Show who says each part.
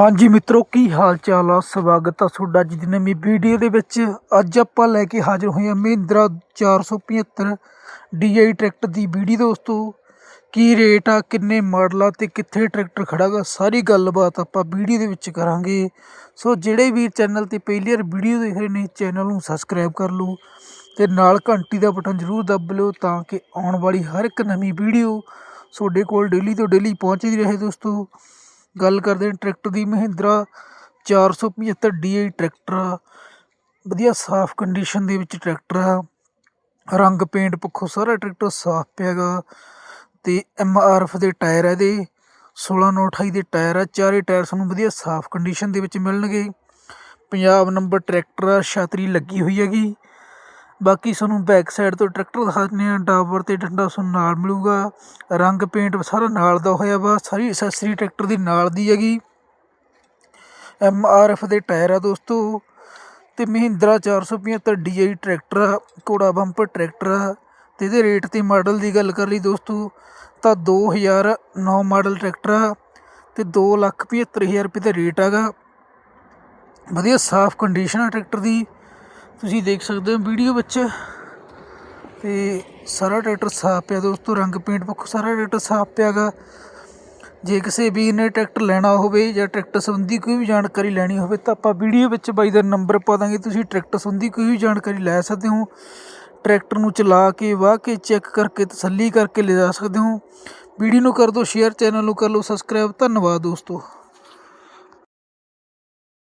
Speaker 1: ਹਾਂਜੀ ਮਿੱਤਰੋ, ਕੀ ਹਾਲ ਚਾਲ ਆ? ਸਵਾਗਤ ਆ ਤੁਹਾਡਾ ਅੱਜ ਦੀ ਨਵੀਂ ਵੀਡੀਓ ਦੇ ਵਿੱਚ। ਅੱਜ ਆਪਾਂ ਲੈ ਕੇ ਹਾਜ਼ਰ ਹੋਏ ਹਾਂ ਮਹਿੰਦਰਾ 475 DI ਟਰੈਕਟਰ ਦੀ ਵੀਡੀਓ ਦੋਸਤੋ। ਕੀ ਰੇਟ ਆ, ਕਿੰਨੇ ਮਾਡਲ ਆ ਤੇ ਕਿੱਥੇ ਟਰੈਕਟਰ ਖੜਾਗਾ ਸਾਰੀ ਗੱਲਬਾਤ ਆਪਾਂ ਵੀਡੀਓ ਦੇ ਵਿੱਚ ਕਰਾਂਗੇ। ਸੋ ਜਿਹੜੇ ਵੀ ਚੈਨਲ ਤੇ ਪਹਿਲੀ ਵਾਰ ਵੀਡੀਓ ਦੇਖ ਰਹੇ ਨੇ, ਚੈਨਲ ਨੂੰ ਸਬਸਕ੍ਰਾਈਬ ਕਰ ਲਓ ਤੇ ਨਾਲ ਘੰਟੀ ਦਾ ਬਟਨ ਜ਼ਰੂਰ ਦਬ ਲਿਓ ਤਾਂ ਕਿ ਆਉਣ ਵਾਲੀ ਹਰ ਇੱਕ ਨਵੀਂ ਵੀਡੀਓ ਤੁਹਾਡੇ ਕੋਲ ਡੇਲੀ ਤੋਂ ਡੇਲੀ ਪਹੁੰਚਦੀ ਰਹੇ ਦੋਸਤੋ। ਗੱਲ ਕਰਦੇ ਹਾਂ ਟਰੈਕਟਰ ਦੀ, ਮਹਿੰਦਰਾ ਚਾਰ ਸੌ ਪੰਝੱਤਰ ਡੀ ਆਈ ਟਰੈਕਟਰ। ਆ ਵਧੀਆ ਸਾਫ਼ ਕੰਡੀਸ਼ਨ ਦੇ ਵਿੱਚ ਟਰੈਕਟਰ ਆ। ਰੰਗ ਪੇਂਟ ਪੱਖੋਂ ਸਾਰਾ ਟਰੈਕਟਰ ਸਾਫ਼ ਪਿਆ ਗਾ ਅਤੇ ਪਿਆਗਾ ਆਰ ਐਫ ਦੇ ਟਾਇਰ ਆ ਇਹਦੇ। 1628 ਦੇ ਟਾਇਰ ਆ। ਚਾਰੇ ਟਾਇਰ ਸਾਨੂੰ ਵਧੀਆ ਸਾਫ਼ ਕੰਡੀਸ਼ਨ ਦੇ ਵਿੱਚ ਮਿਲਣਗੇ। ਪੰਜਾਬ ਨੰਬਰ ਟਰੈਕਟਰ ਆ, ਛਤਰੀ ਲੱਗੀ ਹੋਈ ਹੈਗੀ। ਬਾਕੀ ਤੁਹਾਨੂੰ ਬੈਕ ਸਾਈਡ ਤੋਂ ਟਰੈਕਟਰ ਦਿਖਾ ਦਿੰਦੇ ਹਾਂ ਡਾਬਰ ਅਤੇ ਡੰਡਾ ਤੁਹਾਨੂੰ ਨਾਲ ਮਿਲੂਗਾ, ਰੰਗ ਪੇਂਟ ਸਾਰਾ ਨਾਲ ਦਾ ਹੋਇਆ ਵਾ, ਸਾਰੀ ਅਸੈਸਰੀ ਟਰੈਕਟਰ ਦੀ ਨਾਲ ਦੀ ਹੈਗੀ। ਐਫ ਦੇ ਟਾਇਰ ਆ ਦੋਸਤੋ, ਤੇ ਮਹਿੰਦਰਾ 475 DI ਟਰੈਕਟਰ ਆ, ਘੋੜਾ ਬੰਪਰ ਟਰੈਕਟਰ ਆ, ਤੇ ਇਹਦੇ ਰੇਟ ਤੇ ਮਾਡਲ ਦੀ ਗੱਲ ਕਰ ਲਈ ਦੋਸਤੋ, ਤਾਂ 2009 ਮਾਡਲ ਟਰੈਕਟਰ ਆ, ਤੇ 275000 ਰੁਪਏ ਦਾ ਰੇਟ ਹੈਗਾ ਵਧੀਆ ਸਾਫ਼ ਕੰਡੀਸ਼ਨ ਆ ਟਰੈਕਟਰ ਦੀ। ਤੁਸੀਂ ਦੇਖ ਸਕਦੇ ਹੋ ਵੀਡੀਓ ਵਿੱਚ। ਤੇ ਸਾਰਾ ਟਰੈਕਟਰ ਸਾਫ਼ ਪਿਆ ਦੋਸਤੋ ਰੰਗ ਪੇਂਟ ਪੱਖੋਂ ਸਾਰਾ ਟਰੈਕਟਰ ਸਾਫ਼ ਪਿਆਗਾ। ਜੇ ਕਿਸੇ ਵੀਰ ਨੇ ਟਰੈਕਟਰ ਲੈਣਾ ਹੋਵੇ ਜਾਂ ਟਰੈਕਟਰ ਸੰਬੰਧੀ ਕੋਈ ਵੀ ਜਾਣਕਾਰੀ ਲੈਣੀ ਹੋਵੇ ਤਾਂ ਆਪਾਂ ਵੀਡੀਓ ਵਿੱਚ ਬਾਈ ਦਾ ਨੰਬਰ ਪਾ ਦਾਂਗੇ। ਤੁਸੀਂ ਟਰੈਕਟਰ ਸੰਬੰਧੀ ਕੋਈ ਵੀ ਜਾਣਕਾਰੀ ਲੈ ਸਕਦੇ ਹੋ। ਟਰੈਕਟਰ ਨੂੰ ਚਲਾ ਕੇ, ਵਾਹ ਕੇ, ਚੈੱਕ ਕਰਕੇ, ਤਸੱਲੀ ਕਰਕੇ ਲਿਜਾ ਸਕਦੇ ਹੋ। ਵੀਡੀਓ ਨੂੰ ਕਰ ਦਿਓ, ਸ਼ੇਅਰ ਚੈਨਲ ਨੂੰ ਕਰ ਲਓ, ਸਬਸਕ੍ਰਾਈਬ। ਧੰਨਵਾਦ ਦੋਸਤੋ।